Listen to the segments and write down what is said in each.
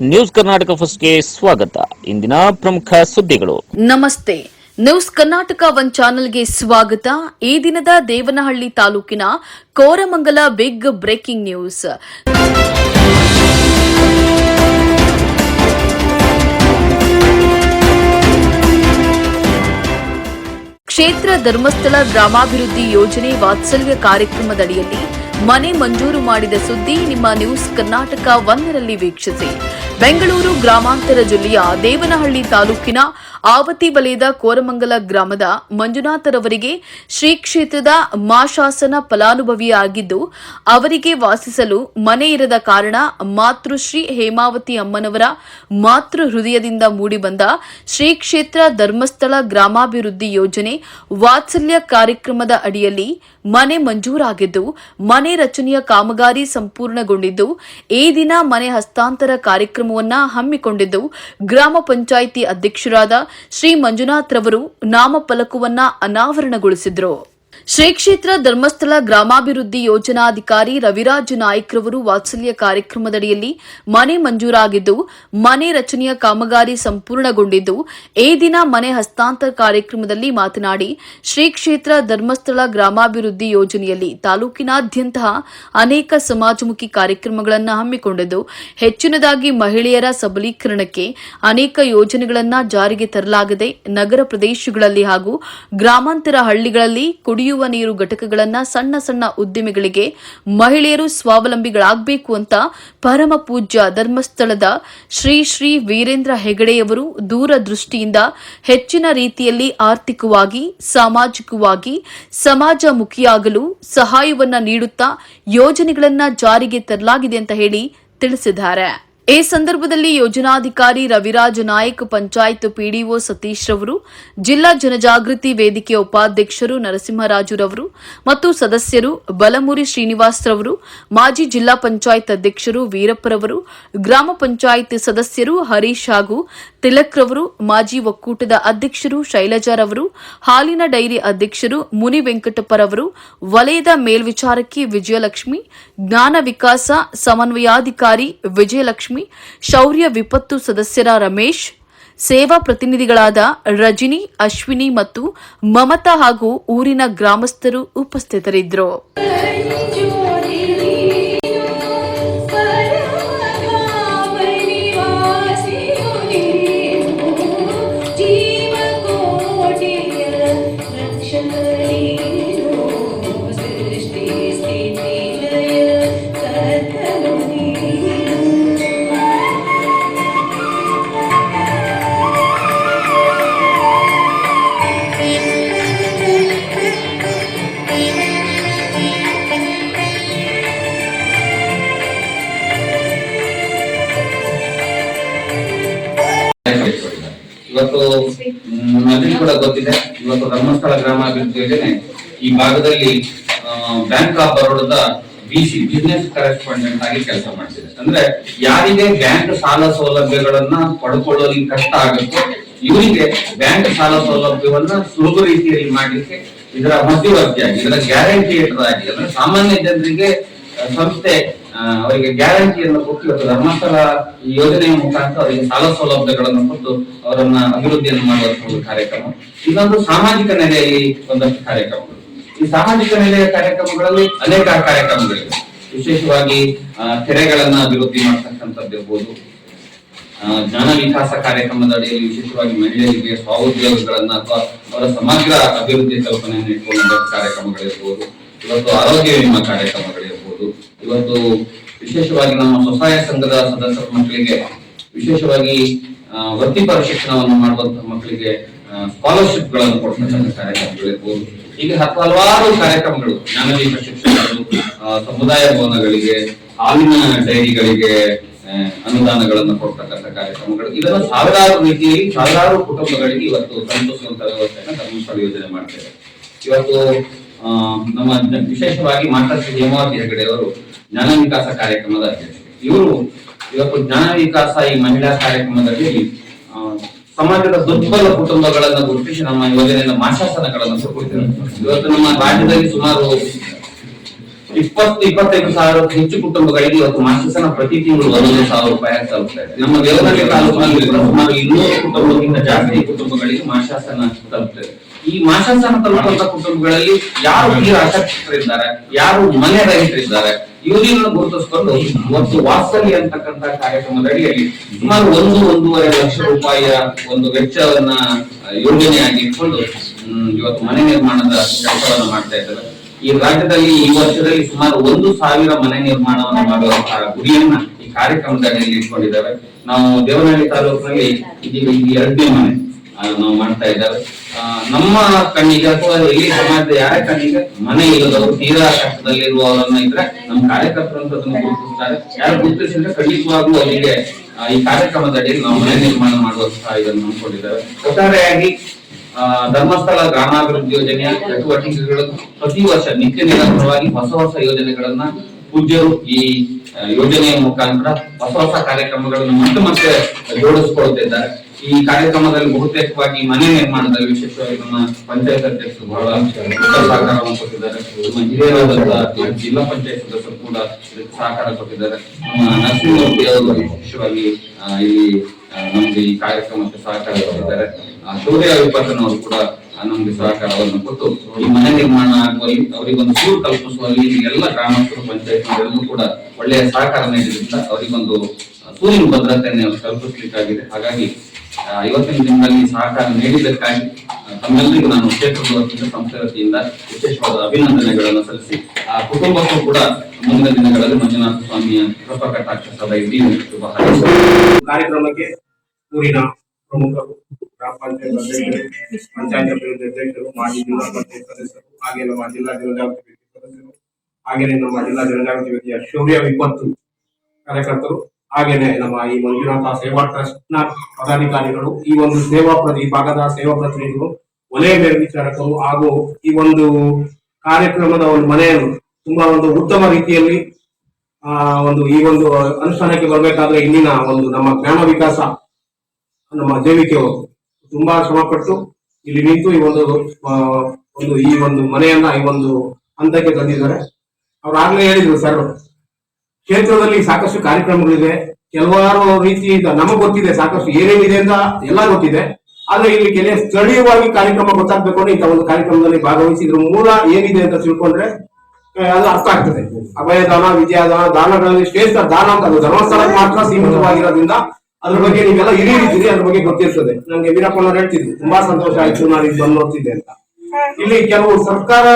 News Karnataka ಫಸ್ಟ್ಗೆ ಸ್ವಾಗತ. ಇಂದಿನ ಪ್ರಮುಖ ಸುದ್ದಿಗಳು. ನಮಸ್ತೆ. ನ್ಯೂಸ್ ಕರ್ನಾಟಕ ಒನ್ ಚಾನೆಲ್ಗೆ ಸ್ವಾಗತ. ಈ ದಿನದ ದೇವನಹಳ್ಳಿ ತಾಲೂಕಿನ ಕೋರಮಂಗಲ ಬಿಗ್ ಬ್ರೇಕಿಂಗ್ ನ್ಯೂಸ್. ಕ್ಷೇತ್ರ ಧರ್ಮಸ್ಥಳ ಗ್ರಾಮಾಭಿವೃದ್ಧಿ ಯೋಜನೆ ವಾತ್ಸಲ್ಯ ಕಾರ್ಯಕ್ರಮದಡಿಯಲ್ಲಿ ಮನೆ ಮಂಜೂರು ಮಾಡಿದ ಸುದ್ದಿ ನಿಮ್ಮ ನ್ಯೂಸ್ ಕರ್ನಾಟಕ ಒಂದರಲ್ಲಿ ವೀಕ್ಷಿಸಿ. ಬೆಂಗಳೂರು ಗ್ರಾಮಾಂತರ ಜಿಲ್ಲೆಯ ದೇವನಹಳ್ಳಿ ತಾಲೂಕಿನ ಆವತಿ ವಲಯದ ಕೋರಮಂಗಲ ಗ್ರಾಮದ ಮಂಜುನಾಥರವರಿಗೆ ಶ್ರೀ ಕ್ಷೇತ್ರದ ಮಾಶಾಸನ ಫಲಾನುಭವಿಯಾಗಿದ್ದು, ಅವರಿಗೆ ವಾಸಿಸಲು ಮನೆ ಇರದ ಕಾರಣ ಮಾತೃಶ್ರೀ ಹೇಮಾವತಿ ಅಮ್ಮನವರ ಮಾತೃ ಹೃದಯದಿಂದ ಮೂಡಿಬಂದ ಶ್ರೀ ಕ್ಷೇತ್ರ ಧರ್ಮಸ್ಥಳ ಗ್ರಾಮಾಭಿವೃದ್ಧಿ ಯೋಜನೆ ವಾತ್ಸಲ್ಯ ಕಾರ್ಯಕ್ರಮದ ಅಡಿಯಲ್ಲಿ ಮನೆ ಮಂಜೂರಾಗಿದ್ದು, ಮನೆ ರಚನೆಯ ಕಾಮಗಾರಿ ಸಂಪೂರ್ಣಗೊಂಡಿದ್ದು, ಈ ದಿನ ಮನೆ ಹಸ್ತಾಂತರ ಕಾರ್ಯಕ್ರಮವನ್ನು ಹಮ್ಮಿಕೊಂಡಿದ್ದು, ಗ್ರಾಮ ಪಂಚಾಯಿತಿ ಅಧ್ಯಕ್ಷರಾದ ಶ್ರೀ ಮಂಜುನಾಥ್ ರವರು ನಾಮಫಲಕವನ್ನ ಅನಾವರಣಗೊಳಿಸಿದ್ರು. ಶ್ರೀ ಕ್ಷೇತ್ರ ಧರ್ಮಸ್ಥಳ ಗ್ರಾಮಾಭಿವೃದ್ಧಿ ಯೋಜನಾಧಿಕಾರಿ ರವಿರಾಜ್ ನಾಯ್ಕ್ ರವರು ವಾತ್ಸಲ್ಯ ಕಾರ್ಯಕ್ರಮದಡಿಯಲ್ಲಿ ಮನೆ ಮಂಜೂರಾಗಿದ್ದು, ಮನೆ ರಚನೆಯ ಕಾಮಗಾರಿ ಸಂಪೂರ್ಣಗೊಂಡಿದ್ದು, ಈ ದಿನ ಮನೆ ಹಸ್ತಾಂತರ ಕಾರ್ಯಕ್ರಮದಲ್ಲಿ ಮಾತನಾಡಿ ಶ್ರೀ ಕ್ಷೇತ್ರ ಧರ್ಮಸ್ಥಳ ಗ್ರಾಮಾಭಿವೃದ್ಧಿ ಯೋಜನೆಯಲ್ಲಿ ತಾಲೂಕಿನಾದ್ಯಂತ ಅನೇಕ ಸಮಾಜಮುಖಿ ಕಾರ್ಯಕ್ರಮಗಳನ್ನು ಹಮ್ಮಿಕೊಂಡಿದ್ದು, ಹೆಚ್ಚಿನದಾಗಿ ಮಹಿಳೆಯರ ಸಬಲೀಕರಣಕ್ಕೆ ಅನೇಕ ಯೋಜನೆಗಳನ್ನು ಜಾರಿಗೆ ತರಲಾಗಿದೆ. ನಗರ ಪ್ರದೇಶಗಳಲ್ಲಿ ಹಾಗೂ ಗ್ರಾಮಾಂತರ ಹಳ್ಳಿಗಳಲ್ಲಿ ಕುಡಿಯುವ ನೀರು ಘಟಕಗಳನ್ನ ಸಣ್ಣ ಸಣ್ಣ ಉದ್ದಿಮೆಗಳಿಗೆ ಮಹಿಳೆಯರು ಸ್ವಾವಲಂಬಿಗಳಾಗಬೇಕು ಅಂತ ಪರಮ ಪೂಜ್ಯ ಧರ್ಮಸ್ಥಳದ ಶ್ರೀ ಶ್ರೀ ವೀರೇಂದ್ರ ಹೆಗಡೆಯವರು ದೂರದೃಷ್ಟಿಯಿಂದ ಹೆಚ್ಚಿನ ರೀತಿಯಲ್ಲಿ ಆರ್ಥಿಕವಾಗಿ, ಸಾಮಾಜಿಕವಾಗಿ, ಸಮಾಜಮುಖಿಯಾಗಲು ಸಹಾಯವನ್ನ ನೀಡುತ್ತಾ ಯೋಜನೆಗಳನ್ನ ಜಾರಿಗೆ ತರಲಾಗಿದೆ ಅಂತ ಹೇಳಿ ತಿಳಿಸಿದ್ದಾರೆ. ಈ ಸಂದರ್ಭದಲ್ಲಿ ಯೋಜನಾಧಿಕಾರಿ ರವಿರಾಜ್ ನಾಯಕ್, ಪಂಚಾಯತ್ ಪಿಡಿಒ ಸತೀಶ್ ರವರು, ಜಿಲ್ಲಾ ಜನಜಾಗೃತಿ ವೇದಿಕೆ ಉಪಾಧ್ಯಕ್ಷರು ನರಸಿಂಹರಾಜುರವರು ಮತ್ತು ಸದಸ್ಯರು ಬಲಮುರಿ ಶ್ರೀನಿವಾಸ್ ರವರು, ಮಾಜಿ ಜಿಲ್ಲಾ ಪಂಚಾಯತ್ ಅಧ್ಯಕ್ಷರು ವೀರಪ್ಪರವರು ಗ್ರಾಮ ಪಂಚಾಯತ್ ಸದಸ್ಯರು ಹರೀಶ್ ಹಾಗೂ ತಿಲಕ್ ರವರು, ಮಾಜಿ ಒಕ್ಕೂಟದ ಅಧ್ಯಕ್ಷರು ಶೈಲಜಾರವರು ಹಾಲಿನ ಡೈರಿ ಅಧ್ಯಕ್ಷರು ಮುನಿ ವೆಂಕಟಪ್ಪರವರು ವಲಯದ ಮೇಲ್ವಿಚಾರಕಿ ವಿಜಯಲಕ್ಷ್ಮಿ, ಜ್ಞಾನ ವಿಕಾಸ ಸಮನ್ವಯಾಧಿಕಾರಿ ವಿಜಯಲಕ್ಷ್ಮಿ ಶೌರ್ಯ ವಿಪತ್ತು ಸದಸ್ಯರ ರಮೇಶ್ ಸೇವಾ ಪ್ರತಿನಿಧಿಗಳಾದ ರಜಿನಿ ಅಶ್ವಿನಿ ಮತ್ತು ಮಮತಾ ಹಾಗೂ ಊರಿನ ಗ್ರಾಮಸ್ಥರು ಉಪಸ್ಥಿತರಿದ್ದರು. ಕೂಡ ಗೊತ್ತಿದೆ. ಇವತ್ತು ಧರ್ಮಸ್ಥಳ ಗ್ರಾಮಾಭಿವೃದ್ಧಿ ಯೋಜನೆ ಈ ಭಾಗದಲ್ಲಿ ಬ್ಯಾಂಕ್ ಆಫ್ ಬರೋಡದ ಬಿಸಿ ಬಿಸ್ನೆಸ್ ಕರೆಸ್ಪಾಂಡೆಂಟ್ ಆಗಿ ಕೆಲಸ ಮಾಡ್ತಿದೆ. ಅಂದ್ರೆ ಯಾರಿಗೆ ಬ್ಯಾಂಕ್ ಸಾಲ ಸೌಲಭ್ಯಗಳನ್ನ ಪಡ್ಕೊಳ್ಳೋದಕ್ಕೆ ಕಷ್ಟ ಆಗುತ್ತೆ, ಇವರಿಗೆ ಬ್ಯಾಂಕ್ ಸಾಲ ಸೌಲಭ್ಯವನ್ನ ಸುಲಭ ರೀತಿಯಲ್ಲಿ ಮಾಡಲಿಕ್ಕೆ ಇದರ ಮಧ್ಯವರ್ತಿಯಾಗಿ, ಇದರ ಗ್ಯಾರಂಟಿಯೇಟರ್ ಆಗಿ ಅಂದ್ರೆ ಸಾಮಾನ್ಯ ಜನರಿಗೆ ಸಂಸ್ಥೆ ಅವರಿಗೆ ಗ್ಯಾರಂಟಿಯನ್ನು ಕೊಟ್ಟು ಇವತ್ತು ಧರ್ಮಸ್ಥಳ ಯೋಜನೆಯ ಮುಖಾಂತರ ಅವರಿಗೆ ಸಾಲ ಸೌಲಭ್ಯಗಳನ್ನು ಕೊಟ್ಟು ಅವರನ್ನ ಅಭಿವೃದ್ಧಿಯನ್ನು ಮಾಡುವಂತಹ ಒಂದು ಕಾರ್ಯಕ್ರಮ. ಇದೊಂದು ಸಾಮಾಜಿಕ ನೆಲೆಯಲ್ಲಿ ಒಂದಷ್ಟು ಕಾರ್ಯಕ್ರಮಗಳು. ಈ ಸಾಮಾಜಿಕ ನೆಲೆಯ ಕಾರ್ಯಕ್ರಮಗಳಲ್ಲಿ ಅನೇಕ ಕಾರ್ಯಕ್ರಮಗಳಿವೆ. ವಿಶೇಷವಾಗಿ ಕೆರೆಗಳನ್ನ ಅಭಿವೃದ್ಧಿ ಮಾಡ್ತಕ್ಕಂಥದ್ದು ಇರ್ಬೋದು. ಆ, ಜ್ಞಾನ ವಿಕಾಸ ಕಾರ್ಯಕ್ರಮದ ಅಡಿಯಲ್ಲಿ ವಿಶೇಷವಾಗಿ ಮಹಿಳೆಯರಿಗೆ ಸ್ವಉದ್ಯೋಗಗಳನ್ನ ಅಥವಾ ಅವರ ಸಮಗ್ರ ಅಭಿವೃದ್ಧಿ ಕಲ್ಪನೆಯನ್ನು ಇಟ್ಕೊಂಡ ಕಾರ್ಯಕ್ರಮಗಳಿರ್ಬೋದು. ಇವತ್ತು ಆರೋಗ್ಯ ವಿಮಾ ಕಾರ್ಯಕ್ರಮಗಳಿರ್ಬೋದು. ಇವತ್ತು ವಿಶೇಷವಾಗಿ ನಮ್ಮ ಸ್ವಸಹಾಯ ಸಂಘದ ಸದಸ್ಯರ ಮಕ್ಕಳಿಗೆ, ವಿಶೇಷವಾಗಿ ವೃತ್ತಿಪರ ಶಿಕ್ಷಣವನ್ನು ಮಾಡುವಂತಹ ಮಕ್ಕಳಿಗೆ ಸ್ಕಾಲರ್ಶಿಪ್ಗಳನ್ನು ಕೊಡ್ತಕ್ಕಂಥ ಕಾರ್ಯಕ್ರಮಗಳಿರ್ಬೋದು ಹೀಗೆ ಹತ್ತು ಹಲವಾರು ಕಾರ್ಯಕ್ರಮಗಳು ಜ್ಞಾನದೀಪ ಶಿಕ್ಷಣಗಳು ಸಮುದಾಯ ಭವನಗಳಿಗೆ, ಹಾಲಿನ ಡೈರಿಗಳಿಗೆ ಅನುದಾನಗಳನ್ನು ಕೊಡ್ತಕ್ಕಂಥ ಕಾರ್ಯಕ್ರಮಗಳು. ಇದನ್ನು ಸಾವಿರಾರು ರೀತಿಯಲ್ಲಿ, ಸಾವಿರಾರು ಕುಟುಂಬಗಳಿಗೆ ಇವತ್ತು ಸಂತೋಷವಂತ ವ್ಯವಸ್ಥೆಯನ್ನು ಧರ್ಮಸ್ಥಳ ಯೋಜನೆ ಮಾಡ್ತೇವೆ ಇವತ್ತು ನಮ್ಮ ವಿಶೇಷವಾಗಿ ಮಾತಾಶ್ರೀ ಹೇಮಾವತಿ ಹೆಗಡೆ ಜ್ಞಾನ ವಿಕಾಸ ಕಾರ್ಯಕ್ರಮದ ಅಧ್ಯಕ್ಷರು. ಇವರು ಇವತ್ತು ಜ್ಞಾನ ವಿಕಾಸ ಈ ಮಹಿಳಾ ಕಾರ್ಯಕ್ರಮದಲ್ಲಿ ಸಮಾಜದ ದುರ್ಬಲ ಕುಟುಂಬಗಳನ್ನು ಗುರುತಿಸಿ ನಮ್ಮ ಯೋಜನೆಯ ಮಾಶಾಸನಗಳನ್ನು ಕೊಟ್ಟಿದ್ದಾರೆ ಇವತ್ತು ನಮ್ಮ ರಾಜ್ಯದಲ್ಲಿ ಸುಮಾರು ಇಪ್ಪ ಇಪ್ಪತ್ತು, ಇಪ್ಪತ್ತೈದು ಸಾವಿರ ಹೆಚ್ಚು ಕುಟುಂಬಗಳಿಗೆ ಇವತ್ತು ಮಾಶಾಸನ ಪ್ರತಿ ತಿಂಗಳು ಒಂದೊಂದು ಸಾವಿರ ರೂಪಾಯಿ ತಲುಪ್ತಾ ಇದೆ. ನಮ್ಮ ದೇವನಹಳ್ಳಿ ತಾಲೂಕಿನಲ್ಲಿ ಸುಮಾರು ಇನ್ನೂರು ಕುಟುಂಬಕ್ಕಿಂತ ಜಾಸ್ತಿ ಕುಟುಂಬಗಳಿಗೆ ಮಾಶಾಸನ ತಲುಪ್ತದೆ ಈ ಮಾಶಾಸನ ತಲುಪುವಂತ ಕುಟುಂಬಗಳಲ್ಲಿ ಯಾರು ತೀರಾ ಅಶಕ್ತರಿದ್ದಾರೆ ಯಾರು ಮನೆ ರಹಿತರಿದ್ದಾರೆ ಇವರನ್ನು ಗುರುತಿಸಿಕೊಂಡು ಮತ್ತು ವಾತ್ಸಲ್ಯ ಅಂತಕ್ಕಂತ ಕಾರ್ಯಕ್ರಮದ ಅಡಿಯಲ್ಲಿ ಸುಮಾರು ಒಂದು, ಒಂದೂವರೆ ಲಕ್ಷ ರೂಪಾಯಿಯ ಒಂದು ವೆಚ್ಚವನ್ನ ಯೋಜನೆಯಾಗಿ ಇಟ್ಕೊಂಡು ಇವತ್ತು ಮನೆ ನಿರ್ಮಾಣದ ಕೆಲಸವನ್ನು ಮಾಡ್ತಾ ಇದ್ದಾರೆ. ಈ ರಾಜ್ಯದಲ್ಲಿ ಈ ವರ್ಷದಲ್ಲಿ ಸುಮಾರು ಒಂದು ಸಾವಿರ ಮನೆ ನಿರ್ಮಾಣವನ್ನು ಮಾಡುವಂತಹ ಗುರಿಯನ್ನ ಈ ಕಾರ್ಯಕ್ರಮದ ಅಡಿಯಲ್ಲಿ ಇಟ್ಕೊಂಡಿದ್ದೇವೆ ನಾವು ದೇವನಹಳ್ಳಿ ತಾಲೂಕಿನಲ್ಲಿ ಇದೀಗ ಈ ಎರಡನೇ ಮನೆ. ನಾವು ಮಾಡ್ತಾ ಇದ್ದಾರೆ ನಮ್ಮ ಕಣ್ಣಿಗೆ ಅಥವಾ ಇಲ್ಲಿ ಸಮಾಜದ ಯಾರ ಕಣ್ಣಿಗೆ ಮನೆ ಇಲ್ಲದವರು ತೀರಾ ಕಷ್ಟದಲ್ಲಿರುವವರನ್ನ ಇದ್ರೆ ನಮ್ಮ ಕಾರ್ಯಕರ್ತರು ಅಂತ ಅದನ್ನು ಗುರುತಿಸ್ತಾರೆ. ಯಾರು ಗುರುತಿಸಿದ್ರೆ ಖಂಡಿತವಾಗ್ಲೂ ಅವರಿಗೆ ಈ ಕಾರ್ಯಕ್ರಮದ ಅಡಿಯಲ್ಲಿ ನಾವು ಮನೆ ನಿರ್ಮಾಣ ಮಾಡುವಂತಹ ಇದನ್ನು ನಂಬಿಕೊಂಡಿದ್ದೇವೆ ಒಟ್ಟಾರೆಯಾಗಿ ಧರ್ಮಸ್ಥಳ ಗ್ರಾಮಾಭಿವೃದ್ಧಿ ಯೋಜನೆಯ ಚಟುವಟಿಕೆಗಳು ಪ್ರತಿ ವರ್ಷ ನಿತ್ಯ ನಿರಂತರವಾಗಿ ಹೊಸ ಹೊಸ ಯೋಜನೆಗಳನ್ನ ಪೂಜ್ಯರು ಈ ಯೋಜನೆಯ ಮುಖಾಂತರ ಹೊಸ ಹೊಸ ಕಾರ್ಯಕ್ರಮಗಳನ್ನು ಮತ್ತೆ ಮತ್ತೆ ಜೋಡಿಸಿಕೊಳ್ತಿದ್ದಾರೆ. ಈ ಕಾರ್ಯಕ್ರಮದಲ್ಲಿ ಬಹುತೇಕವಾಗಿ ಮನೆ ನಿರ್ಮಾಣದಲ್ಲಿ ವಿಶೇಷವಾಗಿ ನಮ್ಮ ಪಂಚಾಯತ್ ಅಧ್ಯಕ್ಷರು ಬಹಳ ಸಹಕಾರವನ್ನು ಕೊಟ್ಟಿದ್ದಾರೆ. ನಮ್ಮ ಹಿರಿಯರಾದಂತಹ ಜಿಲ್ಲಾ ಪಂಚಾಯತ್ ಸದಸ್ಯರು ಕೂಡ ಸಹಕಾರ ಕೊಟ್ಟಿದ್ದಾರೆ. ನಮ್ಮ ನರಸಿಂಹಮೂರ್ತಿ ಅವರು ವಿಶೇಷವಾಗಿ ಇಲ್ಲಿ ನಮ್ಗೆ ಈ ಕಾರ್ಯಕ್ರಮಕ್ಕೆ ಸಹಕಾರ ಕೊಟ್ಟಿದ್ದಾರೆ. ಸೂರ್ಯ ವಿಪತ್ತನವರು ಕೂಡ ಆ, ನಮ್ಗೆ ಸಹಕಾರವನ್ನು ಕೊಟ್ಟು ಈ ಮನೆ ನಿರ್ಮಾಣ ಆಗುವಲ್ಲಿ ಅವರಿಗೊಂದು ಸೂರು ಕಲ್ಪಿಸುವಲ್ಲಿ ಎಲ್ಲ ಗ್ರಾಮಸ್ಥರು ಪಂಚಾಯತ್ ಕೂಡ ಒಳ್ಳೆಯ ಸಹಕಾರ ನೀಡಿದ್ರಿಂದ ಅವರಿಗೊಂದು ಸೂರಿನ ಭದ್ರತೆಯನ್ನು ಕಲ್ಪಿಸಲಿಕ್ಕಾಗಿದೆ ಹಾಗಾಗಿ ಇವತ್ತಿನ ದಿನದಲ್ಲಿ ಸಹಕಾರ ನೀಡಿದ್ದಕ್ಕಾಗಿ ತಮ್ಮೆಲ್ಲರಿಗೂ ನಾನು ಕ್ಷೇತ್ರದ ಸಂಸ್ಥೆ ವತಿಯಿಂದ ವಿಶೇಷವಾದ ಅಭಿನಂದನೆಗಳನ್ನು ಸಲ್ಲಿಸಿ, ಆ, ಕುಟುಂಬಕ್ಕೂ ಕೂಡ ಮುಂದಿನ ದಿನಗಳಲ್ಲಿ ಮಂಜುನಾಥ ಸ್ವಾಮಿಯ ಕೃಪಾ ಕಟಾಕ್ಷ ಸದಾ ಇಡೀ ಕಾರ್ಯಕ್ರಮಕ್ಕೆ ಊರಿನ ಪ್ರಮುಖರು ಗ್ರಾಮ ಪಂಚಾಯತ್ ಪಂಚಾಯತ್ ಅಭಿವೃದ್ಧಿ ಅಧ್ಯಕ್ಷರು, ಮಾಜಿ ಜಿಲ್ಲಾ ಪಂಚಾಯತ್ ಸದಸ್ಯರು, ಹಾಗೆ ನಮ್ಮ ಜಿಲ್ಲಾ ಜನಜಾಗೃತಿ ವೇದಿಕೆ ಸದಸ್ಯರು, ಹಾಗೆಯೇ ನಮ್ಮ ಜಿಲ್ಲಾ ಜನಜಾಗೃತಿ ವೇದಿಕೆಯ ಶೌರ್ಯ ವಿಪತ್ತು ಕಾರ್ಯಕರ್ತರು ಹಾಗೇನೆ ನಮ್ಮ ಈ ಮಂಜುನಾಥ ಸೇವಾ ಟ್ರಸ್ಟ್ನ ಪದಾಧಿಕಾರಿಗಳು, ಈ ಒಂದು ಸೇವಾ ಪ್ರತಿ ಭಾಗದ ಸೇವಾ ಪ್ರತಿನಿಧಿಗಳು ವಲಯ ಮೇಲ್ವಿಚಾರಕರು ಹಾಗೂ ಈ ಒಂದು ಕಾರ್ಯಕ್ರಮದ ಒಂದು ಮನೆಯನ್ನು ತುಂಬಾ ಒಂದು ಉತ್ತಮ ರೀತಿಯಲ್ಲಿ, ಆ, ಒಂದು ಈ ಒಂದು ಅನುಷ್ಠಾನಕ್ಕೆ ಬರಬೇಕಾದ್ರೆ ಇಲ್ಲಿನ ಒಂದು ನಮ್ಮ ಗ್ರಾಮ ವಿಕಾಸ, ನಮ್ಮ ಜೈವಿಕೆಯವರು ತುಂಬಾ ಶ್ರಮಪಟ್ಟು ಇಲ್ಲಿ ನಿಂತು ಈ ಒಂದು ಒಂದು ಈ ಒಂದು ಮನೆಯನ್ನ ಈ ಒಂದು ಹಂತಕ್ಕೆ ತಂದಿದ್ದಾರೆ. ಅವ್ರು ಆಗ್ಲೇ ಹೇಳಿದ್ರು, ಸರ್ ಕ್ಷೇತ್ರದಲ್ಲಿ ಸಾಕಷ್ಟು ಕಾರ್ಯಕ್ರಮಗಳಿದೆ. ಕೆಲವಾರು ರೀತಿ ನಮಗೆ ಗೊತ್ತಿದೆ ಸಾಕಷ್ಟು ಏನೇನಿದೆ ಅಂತ ಎಲ್ಲ ಗೊತ್ತಿದೆ. ಆದ್ರೆ ಇಲ್ಲಿ ಕೆಲವು ಸ್ಥಳೀಯವಾಗಿ ಕಾರ್ಯಕ್ರಮ ಗೊತ್ತಾಗ್ಬೇಕು ಅಂತ ಇಂಥ ಒಂದು ಕಾರ್ಯಕ್ರಮದಲ್ಲಿ ಭಾಗವಹಿಸಿ ಇದ್ರ ಮೂಲ ಏನಿದೆ ಅಂತ ತಿಳ್ಕೊಂಡ್ರೆ ಅದು ಅರ್ಥ ಆಗ್ತದೆ. ಅಭಯದಾನ ವಿದ್ಯಾದಾನ ದಾನಗಳಲ್ಲಿ ಶ್ರೇಷ್ಠ ದಾನ ಅಂತ ಅದು ಧರ್ಮಸ್ಥಳಕ್ಕೆ ಮಾತ್ರ ಸೀಮಿತವಾಗಿರೋದ್ರಿಂದ ಅದ್ರ ಬಗ್ಗೆ ನೀವೆಲ್ಲ ಹಿರಿಯರಿದ್ದೀರಿ ಅದ್ರ ಬಗ್ಗೆ ಗೊತ್ತಿರ್ತದೆ. ನಂಗೆ ವೀರಪ್ಪನವ್ರು ಹೇಳ್ತಿದ್ರು ತುಂಬಾ ಸಂತೋಷ ಆಯ್ತು ನಾನು ಇಲ್ಲಿ ಬಂದು ನೋಡ್ತಿದ್ದೆ ಅಂತ. ಇಲ್ಲಿ ಕೆಲವು ಸರ್ಕಾರ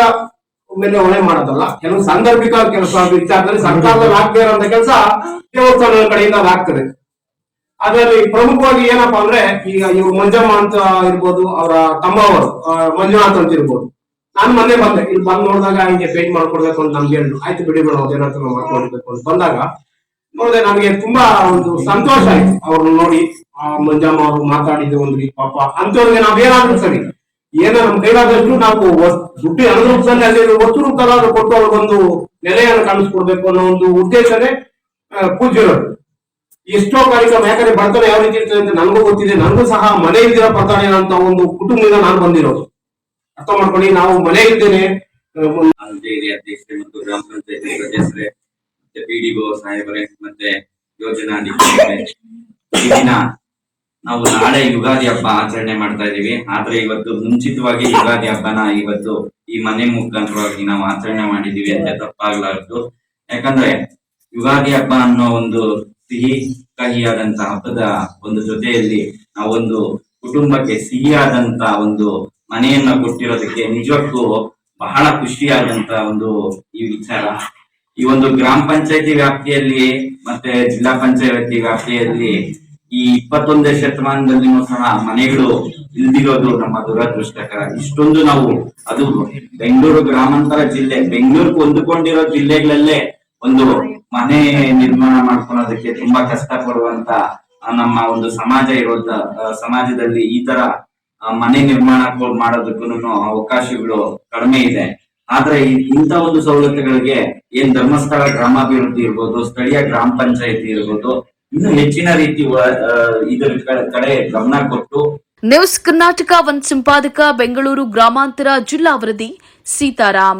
ಮೇಲೆ ಹೊಣೆ ಮಾಡೋದಲ್ಲ? ಕೆಲವು ಸಾಂದರ್ಭಿಕ ಕೆಲಸ ವಿಚಾರದಲ್ಲಿ ಸರ್ಕಾರದಲ್ಲಿ ಆಗ್ತಾ ಇರುವಂತ ಕೆಲಸ ದೇವಸ್ಥಾನದ ಕಡೆಯಿಂದ ಆಗ್ತದೆ. ಅದರಲ್ಲಿ ಪ್ರಮುಖವಾಗಿ ಏನಪ್ಪಾ ಅಂದ್ರೆ, ಈಗ ಇವ್ರು ಮಂಜಮ್ಮ ಅಂತ ಇರ್ಬೋದು, ಅವರ ತಮ್ಮ ಅವರು ಮಂಜುನಾಥ್ ಅಂತ ಇರ್ಬೋದು. ನಾನು ಮೊನ್ನೆ ಬಂದೆ. ಇಲ್ಲಿ ಬಂದು ನೋಡಿದಾಗ ಹಿಂಗೆ ಪೇಂಟ್ ಮಾಡ್ಕೊಡ್ಬೇಕು ಅಂತ ನಮ್ಗೆ ಹೇಳಿದ್ರು. ಆಯ್ತು ಬಿಡಿ ಮೇಡಮ್ ಅದೇನಾದ್ರು ಮಾಡ್ಕೊಡ್ಬೇಕು ಅಂತ ಬಂದಾಗ, ನೋಡಿದೆ ನನಗೆ ತುಂಬಾ ಒಂದು ಸಂತೋಷ ಆಯ್ತು. ಅವ್ರನ್ನ ನೋಡಿ ಮಂಜಮ್ಮ ಅವರು ಮಾತಾಡಿದ್ದು ಒಂದು ಪಾಪ. ಅಂತವ್ರಿಗೆ ನಾವೇನಾದ್ರೂ ಸರಿ ಏನೋ ನಮ್ ಕೈಲಾದಷ್ಟು ನಾವು ದುಡ್ಡು ಹಣದ ರೂಪದಲ್ಲಿ ಅಲ್ಲಿ ವಸ್ತು ರೂಪದಲ್ಲಾದ್ರೂ ಕೊಟ್ಟು ಅವ್ರಿಗೊಂದು ನೆಲೆಯನ್ನು ಕಾಣಿಸ್ಕೊಡ್ಬೇಕು ಅನ್ನೋ ಒಂದು ಉದ್ದೇಶನೇ ಆ, ಪೂಜ್ಯರದು. ಎಷ್ಟೋ ಕಾರ್ಯಕ್ರಮ ಯಾಕಂದ್ರೆ ಬಡತನ ಯಾವ ರೀತಿ ಇರ್ತದೆ ಅಂತ ನನಗೂ ಗೊತ್ತಿದೆ. ನನಗೂ ಸಹ ಮನೆ ಇಲ್ದಿರೋ ಬರ್ತಾನೆ ಅಂತ ಒಂದು ಕುಟುಂಬದಿಂದ ನಾನು ಬಂದಿರೋದು. ಅರ್ಥ ಮಾಡ್ಕೊಳ್ಳಿ ನಾವು ಮನೆ ಇದ್ದೇನೆ ಮತ್ತು ಗ್ರಾಮ ಪಂಚಾಯತ್ ಸದಸ್ಯರೇ ಮತ್ತೆ ಪಿಡಿಒ ಸಾಹೇಬರೇ ಮತ್ತೆ ಯೋಜನಾ ನಾವು ನಾಳೆ ಯುಗಾದಿ ಹಬ್ಬ ಆಚರಣೆ ಮಾಡ್ತಾ ಇದೀವಿ ಆದ್ರೆ ಇವತ್ತು ಮುಂಚಿತವಾಗಿ ಯುಗಾದಿ ಹಬ್ಬನ ಇವತ್ತು ಈ ಮನೆ ಮುಖಾಂತರವಾಗಿ ನಾವು ಆಚರಣೆ ಮಾಡಿದೀವಿ ಅಂತ ತಪ್ಪಾಗ್ಲಾರ್ದು. ಯಾಕಂದ್ರೆ ಯುಗಾದಿ ಹಬ್ಬ ಅನ್ನೋ ಒಂದು ಸಿಹಿ ಕಹಿಯಾದಂತ ಹಬ್ಬದ ಒಂದು ಜೊತೆಯಲ್ಲಿ ನಾವೊಂದು ಕುಟುಂಬಕ್ಕೆ ಸಿಹಿಯಾದಂತ ಒಂದು ಮನೆಯನ್ನ ಕೊಟ್ಟಿರೋದಕ್ಕೆ ನಿಜಕ್ಕೂ ಬಹಳ ಖುಷಿಯಾದಂತ ಒಂದು ಈ ವಿಚಾರ. ಈ ಒಂದು ಗ್ರಾಮ ಪಂಚಾಯತಿ ವ್ಯಾಪ್ತಿಯಲ್ಲಿ ಮತ್ತೆ ಜಿಲ್ಲಾ ಪಂಚಾಯತಿ ವ್ಯಾಪ್ತಿಯಲ್ಲಿ ಈ ಇಪ್ಪತ್ತೊಂದನೇ ಶತಮಾನದಲ್ಲಿನೂ ಸಹ ಮನೆಗಳು ಇಲ್ದಿರೋದು ನಮ್ಮ ದುರದೃಷ್ಟಕರ. ಇಷ್ಟೊಂದು ನಾವು ಅದು ಬೆಂಗಳೂರು ಗ್ರಾಮಾಂತರ ಜಿಲ್ಲೆ ಬೆಂಗಳೂರಿಗೆ ಹೊಂದಿಕೊಂಡಿರೋ ಜಿಲ್ಲೆಗಳಲ್ಲೇ ಒಂದು ಮನೆ ನಿರ್ಮಾಣ ಮಾಡ್ಕೊಳೋದಕ್ಕೆ ತುಂಬಾ ಕಷ್ಟ ಪಡುವಂತ ನಮ್ಮ ಒಂದು ಸಮಾಜ ಇರೋದ ಸಮಾಜದಲ್ಲಿ ಈ ತರ ಮನೆ ನಿರ್ಮಾಣ ಮಾಡೋದಕ್ಕೂ ಅವಕಾಶಗಳು ಕಡಿಮೆ ಇದೆ. ಆದ್ರೆ ಇಂಥ ಒಂದು ಸವಲತ್ತುಗಳಿಗೆ ಏನ್ ಧರ್ಮಸ್ಥಳ ಗ್ರಾಮಾಭಿವೃದ್ಧಿ ಇರ್ಬೋದು, ಸ್ಥಳೀಯ ಗ್ರಾಮ ಪಂಚಾಯತಿ ಇರ್ಬೋದು ಇನ್ನು ಹೆಚ್ಚಿನ ರೀತಿ ಇದರ ಕಡೆ ಗಮನ ಕೊಟ್ಟು ನ್ಯೂಸ್ ಕರ್ನಾಟಕ ಒನ್ ಸಂಪಾದಕ ಬೆಂಗಳೂರು ಗ್ರಾಮಾಂತರ ಜಿಲ್ಲಾ ವರದಿ ಸೀತಾರಾಮ್.